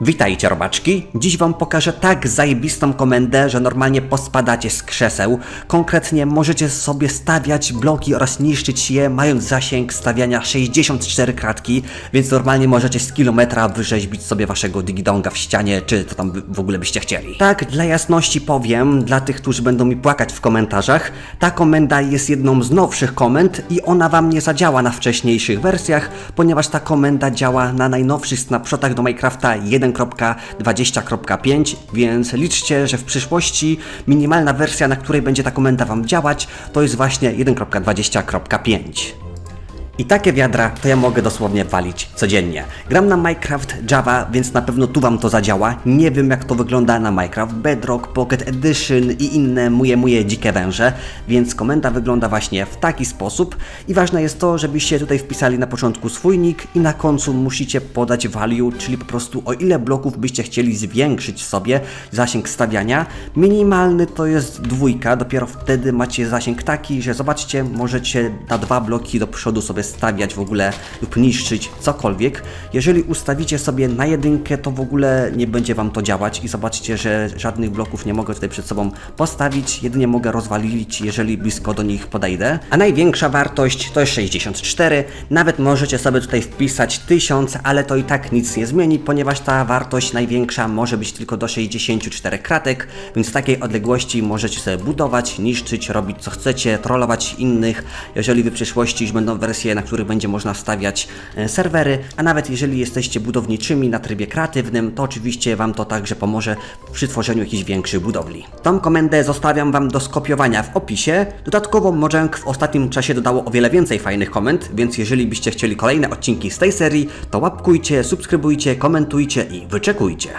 Witajcie robaczki, dziś wam pokażę tak zajebistą komendę, że normalnie pospadacie z krzeseł. Konkretnie możecie sobie stawiać bloki oraz niszczyć je, mając zasięg stawiania 64 kratki, więc normalnie możecie z kilometra wyrzeźbić sobie waszego digidonga w ścianie, czy co tam w ogóle byście chcieli. Tak, dla jasności powiem, dla tych, którzy będą mi płakać w komentarzach, ta komenda jest jedną z nowszych komend i ona wam nie zadziała na wcześniejszych wersjach, ponieważ ta komenda działa na najnowszych snapshotach do Minecrafta 1.20.5, więc liczcie, że w przyszłości minimalna wersja, na której będzie ta komenda wam działać, to jest właśnie 1.20.5. I takie wiadra to ja mogę dosłownie walić codziennie. Gram na Minecraft Java, więc na pewno tu wam to zadziała. Nie wiem jak to wygląda na Minecraft Bedrock, Pocket Edition i inne muje muje dzikie węże, więc komenda wygląda właśnie w taki sposób. I ważne jest to, żebyście tutaj wpisali na początku swój nick i na końcu musicie podać value, czyli po prostu o ile bloków byście chcieli zwiększyć sobie zasięg stawiania. Minimalny to jest dwójka, dopiero wtedy macie zasięg taki, że zobaczcie, możecie na dwa bloki do przodu sobie stawiać w ogóle lub niszczyć cokolwiek. Jeżeli ustawicie sobie na jedynkę, to w ogóle nie będzie wam to działać i zobaczcie, że żadnych bloków nie mogę tutaj przed sobą postawić, jedynie mogę rozwalić, jeżeli blisko do nich podejdę. A największa wartość to jest 64, nawet możecie sobie tutaj wpisać 1000, ale to i tak nic nie zmieni, ponieważ ta wartość największa może być tylko do 64 kratek, więc w takiej odległości możecie sobie budować, niszczyć, robić co chcecie, trollować innych. Jeżeli w przyszłości już będą wersje, na których będzie można wstawiać e, serwery, a nawet jeżeli jesteście budowniczymi na trybie kreatywnym, to oczywiście Wam to także pomoże przy tworzeniu jakichś większych budowli. Tą komendę zostawiam Wam do skopiowania w opisie. Dodatkowo Mojang w ostatnim czasie dodało o wiele więcej fajnych komend, więc jeżeli byście chcieli kolejne odcinki z tej serii, to łapkujcie, subskrybujcie, komentujcie i wyczekujcie.